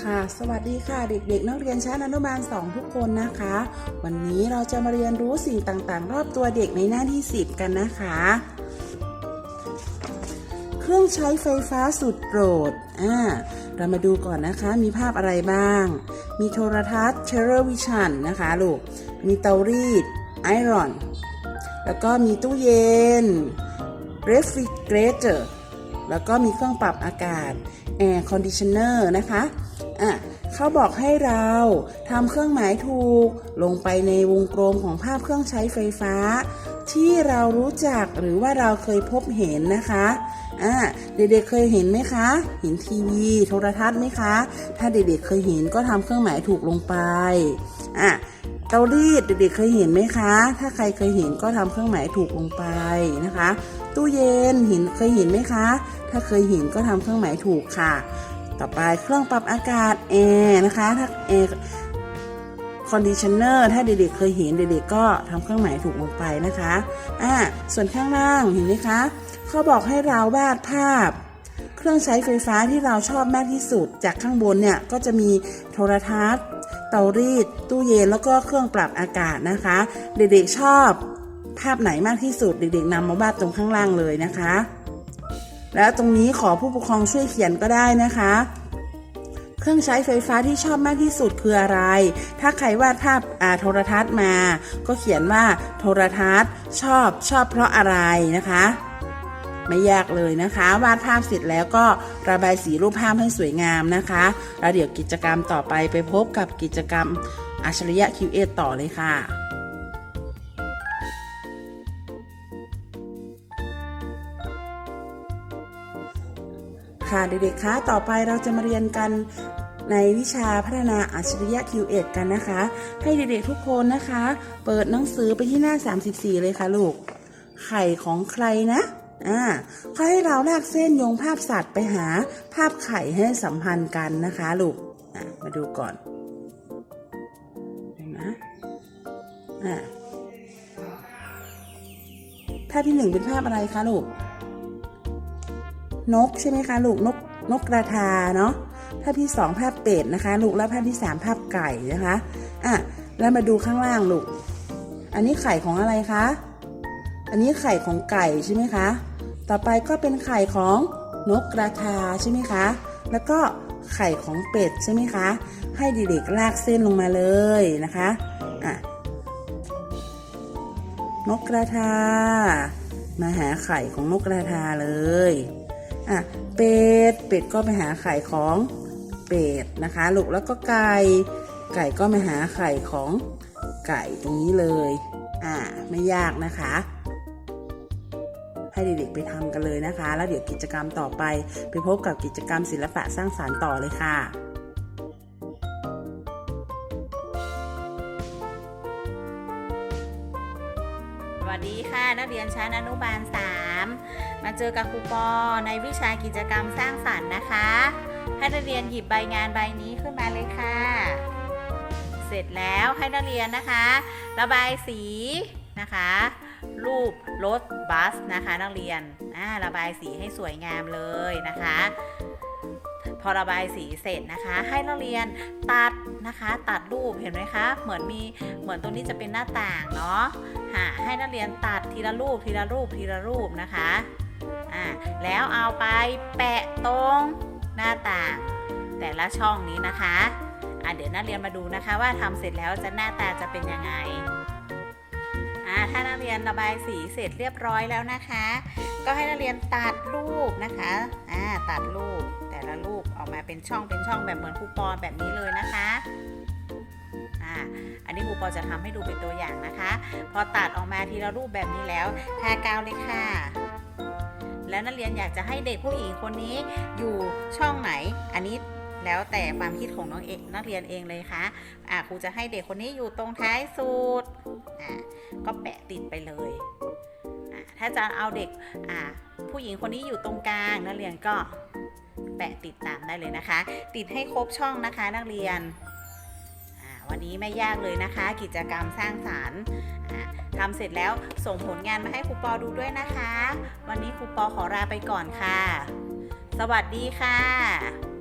ค่ะ สวัสดีค่ะเด็กๆ นักเรียนชั้นอนุบาล 2 ทุกคนนะคะ วันนี้เราจะมาเรียนรู้สิ่งต่างๆ รอบตัวเด็กในหน้าที่ 10 กันนะคะ เครื่องใช้ไฟฟ้าสุดโปรดอ่าเรามาดูก่อนนะคะ มีภาพอะไรบ้าง มีโทรทัศน์เช r ร์วิชันนะคะลูก มีเตารีดไอรอน แล้วก็มีตู้เย็น refrigerator แล้วก็มีเครื่องปรับอากาศ air conditioner นะคะ อะเขาบอกให้เราทำเครื่องหมายถูก ลงไปในวงกลมของภาพเครื่องใช้ไฟฟ้า ที่เรารู้จักหรือว่าเราเคยพบเห็นนะคะอะเด็กๆเคยเห็นไหมคะ เห็นทีวีโทรทัศน์ไหมคะ ถ้าเด็กๆเคยเห็นก็ทำเครื่องหมายถูกลงไปอะเตารีดเด็กๆเคยเห็นไหมคะ ถ้าใครเคยเห็นก็ทำเครื่องหมายถูกลงไปนะคะ ตู้เย็นเห็นเคยเห็นไหมคะ ถ้าเคยเห็นก็ทำเครื่องหมายถูกค่ะ ต่อไปเครื่องปรับอากาศแอร์นะคะ ถ้าแอร์คอนดิชเนอร์ถ้าเด็กๆเคยเห็นเด็กๆก็ทำเครื่องหมายถูกลงไปนะคะอ่าส่วนข้างล่างเห็นไหมคะเขาบอกให้เราวาดภาพ เครื่องใช้ไฟฟ้าที่เราชอบมากที่สุด จากข้างบนเนี่ยก็จะมีโทรทัศน์ เตารีด ตู้เย็นแล้วก็เครื่องปรับอากาศนะคะ เด็กๆชอบภาพไหนมากที่สุด เด็กๆนำมาวาดตรงข้างล่างเลยนะคะ แล้วตรงนี้ขอผู้ปกครองช่วยเขียนก็ได้นะคะ เครื่องใช้ไฟฟ้าที่ชอบมากที่สุดคืออะไร ถ้าใครวาดภาพอาโทรทัศน์มา ก็เขียนว่าโทรทัศน์ ชอบชอบเพราะอะไรนะคะไม่ยากเลยนะคะ วาดภาพเสร็จแล้วก็ระบายสีรูปภาพให้สวยงามนะคะแล้วเดี๋ยวกิจกรรมต่อไปไปพบกับกิจกรรมอัจฉริยะ Q&A ต่อเลยค่ะ ค่ะเด็กๆคะต่อไปเราจะมาเรียนกันในวิชาพัฒนาอัจฉริยะ Q1 กันนะคะ ให้เด็กๆทุกคนนะคะ เปิดหนังสือไปที่หน้า 34 เลยค่ะลูก ไข่ของใครนะอ่าเขาให้เราลากเส้นโยงภาพสัตว์ไปหาภาพไข่ให้สัมพันธ์กันนะคะลูกมาดูก่อนเห็นไหมอ่าภาพที่หนึ่งเป็นภาพอะไรคะลูก นกใช่ไหมคะลูกนกนกกระทาเนาะภาพที่สองภาพเป็ดนะคะ ลูกแล้วภาพที่สามภาพไก่นะคะอะแล้วมาดูข้างล่างลูก อันนี้ไข่ของอะไรคะ อันนี้ไข่ของไก่ใช่ไหมคะ ต่อไปก็เป็นไข่ของนกกระทาใช่ไหมคะ แล้วก็ไข่ของเป็ดใช่ไหมคะ ให้เด็กๆลากเส้นลงมาเลยนะคะอะนกกระทา มาหาไข่ของนกกระทาเลย อะเป็ดเป็ดก็ไปหาไข่ของเป็ดนะคะลูกแล้วก็ไก่ไก่ก็มาหาไข่ของไก่ตรงนี้เลยอ่าไม่ยากนะคะ ให้เด็กๆไปทำกันเลยนะคะ แล้วเดี๋ยวกิจกรรมต่อไปไปพบกับกิจกรรมศิลปะสร้างสารรค์ต่อเลยค่ะสวัสดีค่ะ นักเรียนชั้นอนุบาล 3 มาเจอกับครูปอในวิชากิจกรรมสร้างสรรค์นะคะให้นักเรียนหยิบใบงานใบนี้ขึ้นมาเลยค่ะ เสร็จแล้วให้นักเรียนนะคะ ระบายสีนะคะ รูปรถบัสนะคะนักเรียนอ่าระบายสีให้สวยงามเลยนะคะ พอระบายสีเสร็จนะคะ ให้นักเรียนตัดนะคะ ตัดรูปเห็นไหมคะ เหมือนมีเหมือนตรงนี้จะเป็นหน้าต่างเนาะให้นักเรียนตัดทีละรูปทีละรูปทีละรูปนะคะ แล้วเอาไปแปะตรงหน้าต่าง แต่ละช่องนี้นะคะอ่าเดี๋ยวนักเรียนมาดูนะคะว่าทำเสร็จแล้วจะหน้าตาจะเป็นยังไงอ่าถ้านักเรียนระบายสีเสร็จเรียบร้อยแล้วนะคะ ก็ให้นักเรียนตัดรูปนะคะอ่าตัดรูปแต่ละรูปออกมาเป็นช่องเป็นช่องแบบเหมือนคูปอแบบนี้เลยนะคะอ่าอันนี้ครูปอจะทำให้ดูเป็นตัวอย่างนะคะ พอตัดออกมาทีละรูปแบบนี้แล้วทากาวเลยค่ะ แล้วนักเรียนอยากจะให้เด็กผู้หญิงคนนี้อยู่ช่องไหน อันนี้แล้วแต่ความคิดของน้องเอกนักเรียนเองเลยค่ะอ่าครูจะให้เด็กคนนี้อยู่ตรงท้ายสุดอ่าก็แปะติดไปเลยอ่าถ้าจะเอาเด็กอ่าผู้หญิงคนนี้อยู่ตรงกลางนักเรียนก็แปะติดตามได้เลยนะคะ ติดให้ครบช่องนะคะนักเรียนอ่าวันนี้ไม่ยากเลยนะคะ กิจกรรมสร้างสารรค์ ทำเสร็จแล้วส่งผลงานมาให้ครูปอดูด้วยนะคะ วันนี้ครูปอขอลาไปก่อนค่ะ สวัสดีค่ะ